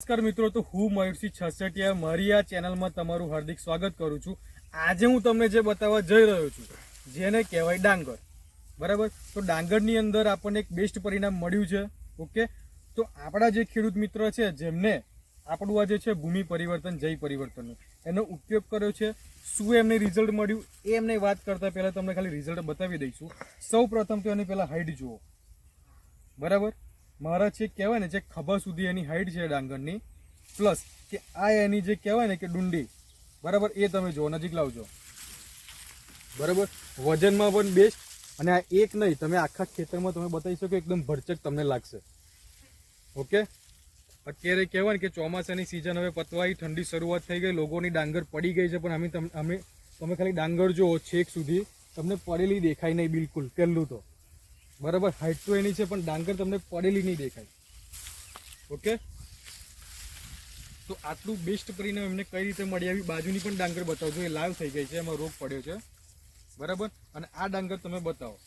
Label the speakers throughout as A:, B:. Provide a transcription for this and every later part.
A: નમસ્કાર મિત્રો, તો હું મયુરસિંહ છસટિયા મારી આ ચેનલમાં તમારું હાર્દિક સ્વાગત કરું છું. આજે હું તમને જે બતાવવા જઈ રહ્યો છું, જેને કહેવાય ડાંગર. બરાબર? તો ડાંગરની અંદર આપણને એક બેસ્ટ પરિણામ મળ્યું છે, ઓકે? તો આપણા જે ખેડૂત મિત્ર છે, જેમને આપણું આ જે છે ભૂમિ પરિવર્તન, જય પરિવર્તનનું, એનો ઉપયોગ કર્યો છે. શું એમને રિઝલ્ટ મળ્યું? એ એમને વાત કરતા પહેલાં તમને ખાલી રિઝલ્ટ બતાવી દઈશું. સૌ પ્રથમ તો એની પહેલાં હાઈટ જુઓ. બરાબર? મારા છે કહેવાય ને, જે ખભા સુધી એની હાઈટ છે ડાંગરની પ્લસ કે આ એની જે કહેવાય ને કે ડુંડી, બરાબર, એ તમે જુઓ, નજીક લાવજો. બરાબર? વજનમાં પણ બેસ્ટ અને આ એક નહીં, તમે આખા ખેતરમાં તમે બતાવી શકો, એકદમ ભરચક તમને લાગશે. ઓકે અત્યારે કહેવાય ને કે ચોમાસાની સિઝન હવે પતવાઈ, ઠંડી શરૂઆત થઈ ગઈ, લોકોની ડાંગર પડી ગઈ છે, પણ અમે તમે અમે, તમે ખાલી ડાંગર જુઓ, છેક સુધી, તમને પડેલી દેખાય નહીં બિલકુલ, પહેલું તો. બરાબર હાઈટ તો એની છે પણ ડાંગર તમને પડેલી નહીં દેખાય. ઓકે? તો આટલું બેસ્ટ પરિણામ એમને કઈ રીતે મળી આવી? બાજુની પણ ડાંગર બતાવજો એ લાઈવ થઈ ગઈ છે એમાં રોગ પડ્યો છે. બરાબર? અને આ ડાંગર તમે બતાવો.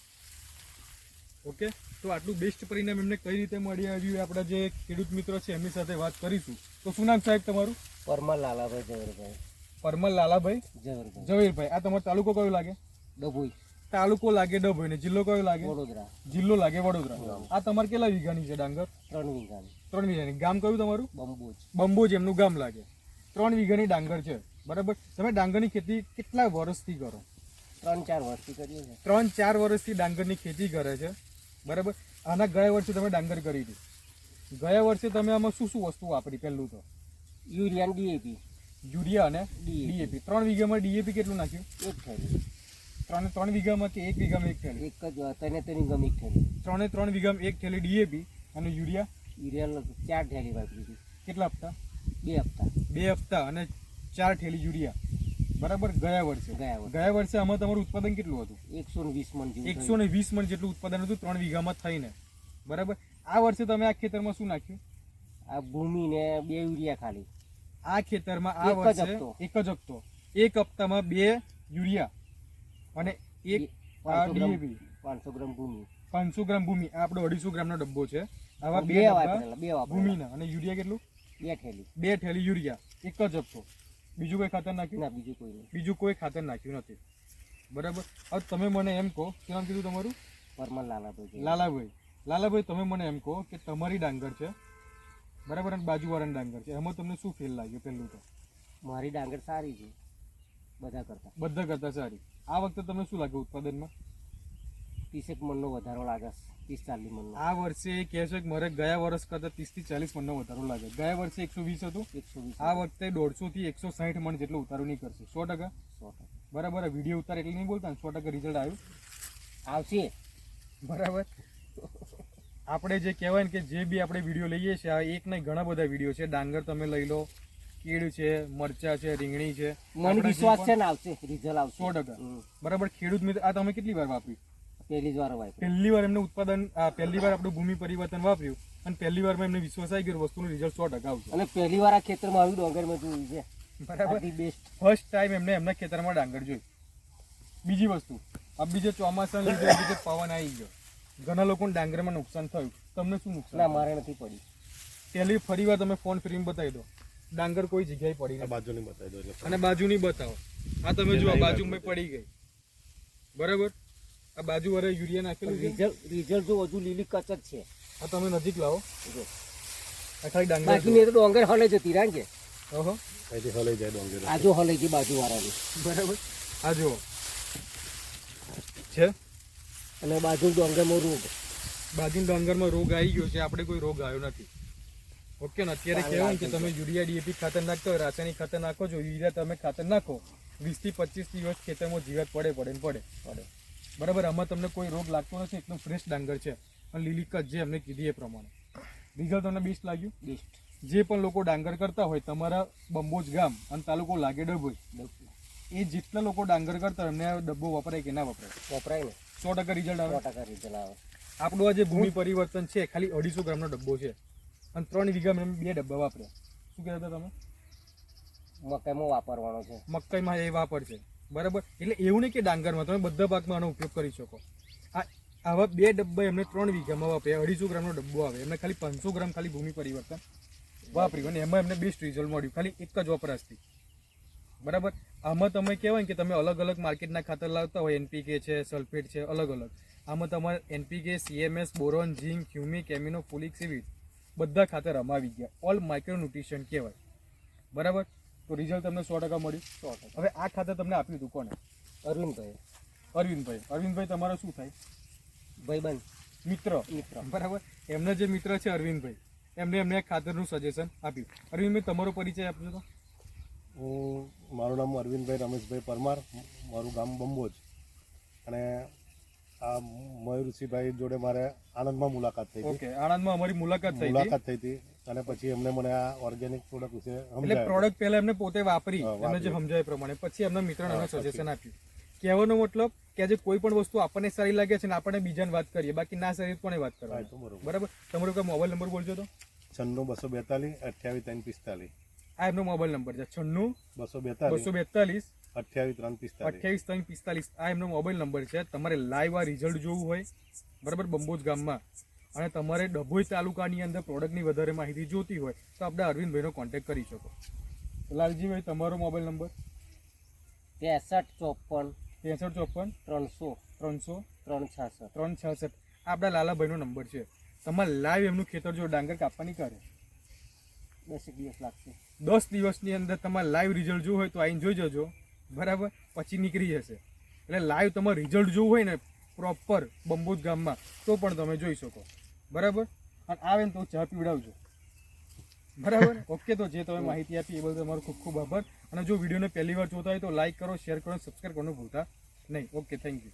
A: ઓકે? તો આટલું બેસ્ટ પરિણામ એમને કઈ રીતે મળી આવ્યું? આપણા જે ખેડૂત મિત્રો છે એમની સાથે વાત કરીશું. તો શું નામ સાહેબ તમારું?
B: પરમા લાલાભાઈ ઝવેરભાઈ
A: પરમલ લાલાભાઈ
B: ઝવેરભાઈ
A: ઝવેરભાઈ આ તમારો તાલુકો કયો લાગે?
B: ડભોઈ.
A: તાલુકો લાગે ડભોઈ ને જિલ્લો કયો લાગે?
B: વડોદરા.
A: જિલ્લો લાગે વડોદરા. આ તમારે કેટલા વીઘાની છે ડાંગર?
B: ત્રણ વીઘાની.
A: ત્રણ વીઘાની. ગામ કયું તમારું?
B: બંબોજ.
A: બંબોજ એમનું ગામ લાગે. ત્રણ વીઘાની ડાંગર છે. બરાબર? તમે ડાંગરની ખેતી કેટલા વર્ષથી કરો?
B: ત્રણ ચાર વર્ષથી કરીએ છે
A: ત્રણ ચાર વર્ષથી ડાંગરની ખેતી કરે છે. બરાબર? આના ગયા વર્ષે તમે ડાંગર કરી હતી. ગયા વર્ષે તમે આમાં શું શું વસ્તુ વાપરી પહેલું તો?
B: યુરિયા ડીએપી
A: યુરિયા અને ડીએપી ત્રણ વીઘામાં ડીએપી કેટલું નાખ્યું?
B: એક થેલી
A: ત્રણે ત્રણ વીઘામાં કે એક વીઘામાં એક થેલી
B: એક જ ત્રણે ત્રણ વીઘામાં એક થેલી
A: ત્રણે ત્રણ વીઘામાં એક થેલી ડીએપી અને યુરિયા?
B: યુરિયા ચાર થેલી વાપરી
A: કેટલા હપ્તા?
B: બે હપ્તા.
A: બે હપ્તા અને ચાર થેલી યુરિયા. બરાબર? ગયા વર્ષે.
B: ગયા વર્ષે.
A: આમાં તમારું ઉત્પાદન કેટલું હતું?
B: એકસો ને વીસ મણ
A: એકસો ને વીસ મણ જેટલું ઉત્પાદન હતું ત્રણ વીઘામાં થઈને. બરાબર? આ વર્ષે તમે આ ખેતરમાં શું નાખ્યું?
B: આ ભૂમિ ને બે યુરિયા ખાલી.
A: આ ખેતરમાં આ વર્ષે એક જ હપ્તો. એક હપ્તામાં બે યુરિયા. અને એક ડીએપી
B: પાંચસો ગ્રામ ભૂમિ.
A: પાંચસો ગ્રામ ભૂમિ. આ આપણો અઢીસો ગ્રામનો ડબ્બો છે. આવા બે ભૂમિના. અને યુરિયા કેટલું?
B: બે થેલી.
A: બે થેલી યુરિયા. એક જ હપ્તો બીજું કોઈ ખાતર નાખ્યું?
B: ના બીજું કોઈ
A: બીજું કોઈ ખાતર નાખ્યું નથી. બરાબર? હવે તમે મને એમ કહો શું નામ કીધું તમારું?
B: પરમા લાલાભાઈ
A: લાલાભાઈ. લાલાભાઈ તમે મને એમ કહો કે તમારી ડાંગર છે. બરાબર? અને બાજુવાળાની ડાંગર છે. એમાં તમને શું ફેલ લાગ્યું પહેલું તો?
B: મારી ડાંગર સારી છે. બધા કરતા.
A: બધા કરતા સારી. આ વખતે તમને શું લાગે ઉત્પાદનમાં?
B: ત્રીસેક મણનો વધારો લાગે. ત્રીસ ચાલીસ મણનો.
A: આ વર્ષે એ કહે છે કે મારે ગયા વર્ષ કરતાં ત્રીસથી ચાલીસ મણનો વધારો લાગે. ગયા વર્ષે એકસો વીસ હતું.
B: એકસો વીસ
A: આ વખતે દોઢસોથી એકસો સાઠ મણ જેટલો ઉતારો નહીં કરશે સો ટકા?
B: સો ટકા.
A: બરાબર વીડિયો ઉતાર એટલે નહીં બોલતા સો ટકા રિઝલ્ટ આવ્યું.
B: આવશે.
A: બરાબર? આપણે જે કહેવાય ને કે જે બી આપણે વીડિયો લઈએ છીએ આ એક નહીં ઘણા બધા વીડિયો છે. ડાંગર તમે લઈ લો કીડ છે મરચા છે રીંગણી છે.
B: મને વિશ્વાસ છે ને આવશે રિઝલ્ટ આવશે.
A: સો ટકા. બરાબર ખેડૂત મિત્ર આ તમે કેટલી વાર વાપર્યું?
B: પહેલી વાર વાપરી
A: પહેલી વાર એમને ઉત્પાદન પહેલી વાર આપણું ભૂમિ પરિવર્તન વાપર્યું અને પહેલી વારમાં એમને વિશ્વાસ આવી ગયો વસ્તુનું રિઝલ્ટ સો ટકા આવશે.
B: અને પહેલી વાર આ ખેતરમાં આવ્યું ડોંગર મેં જોયું છે.
A: બરાબર.
B: બેસ્ટ
A: ફર્સ્ટ ટાઈમ એમને એમના ખેતરમાં ડાંગર જોઈ. બીજી વસ્તુ આ બીજે ચોમાસા લીધે બીજે પવન આવી ગયો. ઘણા લોકોને ડાંગરમાં નુકસાન થયું. તમને શું નુકસાન
B: મારે નથી પડ્યું.
A: પહેલી ફરી વાર તમે ફોન ફ્રીમાં બતાવી દો. ડાંગર કોઈ જગ્યાએ પડી નથી.
C: બાજુની બતાવી દો એટલે
A: અને બાજુની બતાવો. આ તમે જુઓ બાજુમાં પડી ગઈ. બરાબર? આ બાજુ વાળે યુરિયા નાખેલું છે.
B: રિઝલ્ટ રિઝલ્ટ જો હજુ લીલી કચક છે.
A: આ તમે નજીક લાવો.
B: જો.
A: આ ખાલી ડાંગર
B: બાકી મેં તો ડોંગર હલે જતી રહ્યા કે
A: ઓહો.
C: કઈથી હલે જાય ડોંગર.
B: આ જો હલે ગઈ બાજુ વાળાની
A: બરાબર? આ જુઓ. છે?
B: અને બાજુ ડોંગરમાં રોગ.
A: બાજુ ડાંગરમાં રોગ આવી ગયો છે. આપણે કોઈ રોગ આવ્યો નથી. ઓકે ને અત્યારે કહેવાય કે તમે યુરિયા ડીએપી ખાતર નાખતા હોય રાસાયણિક ખાતર નાખો છો યુરિયા તમે ખાતર નાખો વીસથી પચીસ દિવસ ખેતરમાં જીવાત પડે પડે ને પડે. પડે. બરાબર આમાં તમને કોઈ રોગ લાગતો નથી એકદમ ફ્રેશ ડાંગર છે. અને લીલી કચ જે અમને કીધી એ પ્રમાણે. રિઝલ્ટ તમને બેસ્ટ લાગ્યું?
B: બેસ્ટ
A: જે પણ લોકો ડાંગર કરતા હોય તમારા બંબોજ ગામ અને તાલુકો લાગે હોય એ જેટલા લોકો ડાંગર કરતા એમને ડબ્બો વપરાય કે ના વપરાય?
B: વપરાય ને.
A: સો ટકા રિઝલ્ટ આવે?
B: સો ટકા રિઝલ્ટ આવે.
A: આપણું આ જે ભૂમિ પરિવર્તન છે ખાલી અઢીસો ગ્રામનો ડબ્બો છે. અને ત્રણ વીઘામાં મેં બે ડબ્બા વાપર્યા. શું કહેતા હતા તમે?
B: મકાઈમાં વાપરવાનો છે.
A: મકાઈમાં એ વાપરશે બરાબર? એટલે એવું નહીં કે ડાંગરમાં. તમે બધા પાકમાં આનો ઉપયોગ કરી શકો. આ આવા બે ડબ્બા એમને ત્રણ વીઘામાં વાપર્યા. અઢીસો ગ્રામનો ડબ્બો આવે. એમને ખાલી પાંચસો ગ્રામ ખાલી ભૂમિ પરિવર્તન વાપર્યું. અને એમાં એમને બેસ્ટ રિઝલ્ટ મળ્યું. ખાલી એક જ વપરાશથી. બરાબર? આમાં તમે કહેવાય કે તમે અલગ અલગ માર્કેટના ખાતર લાવતા હોય. એનપીકે છે સલ્ફેટ છે અલગ અલગ. આમાં તમારે NPK CMS boron zinc humic amino fulvic seaweed બધા ખાતર રમાવી ગયા. ઓલ માઇક્રો ન્યુટ્રિશન કહેવાય. બરાબર? તો રિઝલ્ટ તમને સો ટકા મળ્યું.
B: સો ટકા.
A: હવે આ ખાતર તમને આપ્યું હતું કોને?
B: અરવિંદભાઈ
A: અરવિંદભાઈ અરવિંદભાઈ તમારો શું થાય?
B: ભાઈબંધ.
A: મિત્ર.
B: મિત્ર.
A: બરાબર? એમના જે મિત્ર છે અરવિંદભાઈ એમને એમને એક ખાતરનું સજેશન આપ્યું. અરવિંદભાઈ તમારો પરિચય આપજો તો.
C: હું મારું નામ અરવિંદભાઈ રમેશભાઈ પરમાર. મારું ગામ બંબોજ અને આ મયુરસિંહભાઈ જોડે મારે આણંદમાં મુલાકાત થઈ
A: ઓકે આણંદમાં અમારી મુલાકાત થઈ
C: મુલાકાત થઈ હતી. અને પછી એમને મને આ ઓર્ગેનિક પ્રોડક્ટ વિશે
A: એટલે પ્રોડક્ટ પહેલા એમને પોતે વાપરી એમને જે સમજાય પ્રમાણે. પછી એમના મિત્રને
C: હા,
A: સજેશન. આપ્યું. કહેવાનો મતલબ કે આજે કોઈ પણ વસ્તુ આપણને સારી લાગે છે ને આપણે બીજાને વાત કરીએ બાકી ના સારી કોને વાત
C: કરવા
A: કરવાની
C: બરાબર?
A: તમારો કોઈ મોબાઈલ નંબર બોલજો તો.
C: છન્નું બસો બેતાલીસ અઠ્યાવીસ ત્રણ પિસ્તાલીસ.
A: આ એમનો મોબાઈલ નંબર છે. છન્નું
C: બસો બેતાલીસ.
A: બસો બેતાલીસ
C: અઠ્યાવીસ ત્રણ પિસ્તાલીસ.
A: અઠ્યાવીસ ત્રણ પિસ્તાલીસ. આ એમનો મોબાઈલ નંબર છે. તમારે લાઈવ આ રિઝલ્ટ જોવું હોય બરાબર બંબોજ ગામમાં. અને તમારે ડભોઈ તાલુકાની અંદર પ્રોડક્ટની વધારે માહિતી જોતી હોય તો આપણે અરવિંદભાઈનો કોન્ટેક્ટ કરી શકો. લાલજીભાઈ તમારો મોબાઈલ નંબર?
B: ત્રેસઠ ચોપન
A: ત્રેસઠ ચોપન
B: ત્રણસો
A: ત્રણસો
B: ત્રણ છાસઠ
A: ત્રણ છાસઠ આ આપણા લાલાભાઈનો નંબર છે. તમારે લાઈવ એમનું ખેતર જો ડાંગર કાપવાની કરે.
B: દસ દિવસ લાગશે.
A: દસ દિવસની અંદર તમારે લાઈવ રિઝલ્ટ જોવું હોય તો આઈને જોઈ જજો. બરાબર? પછી નીકળી જશે. એટલે લાઈવ તમારે રિઝલ્ટ જોવું હોય ને પ્રોપર બંબોજ ગામમાં, તો પણ તમે જોઈ શકો. બરાબર? અને આવે ને તો ચા પીવડાવજો. બરાબર? ઓકે તો જે તમે માહિતી આપી એ બદલ તમારો ખૂબ ખૂબ આભાર. અને જો વિડીયોને પહેલી વાર જોતા હોય તો લાઈક કરો શેર કરો સબસ્ક્રાઈબ કરવાનું ભૂલતા નહીં. Okay thank you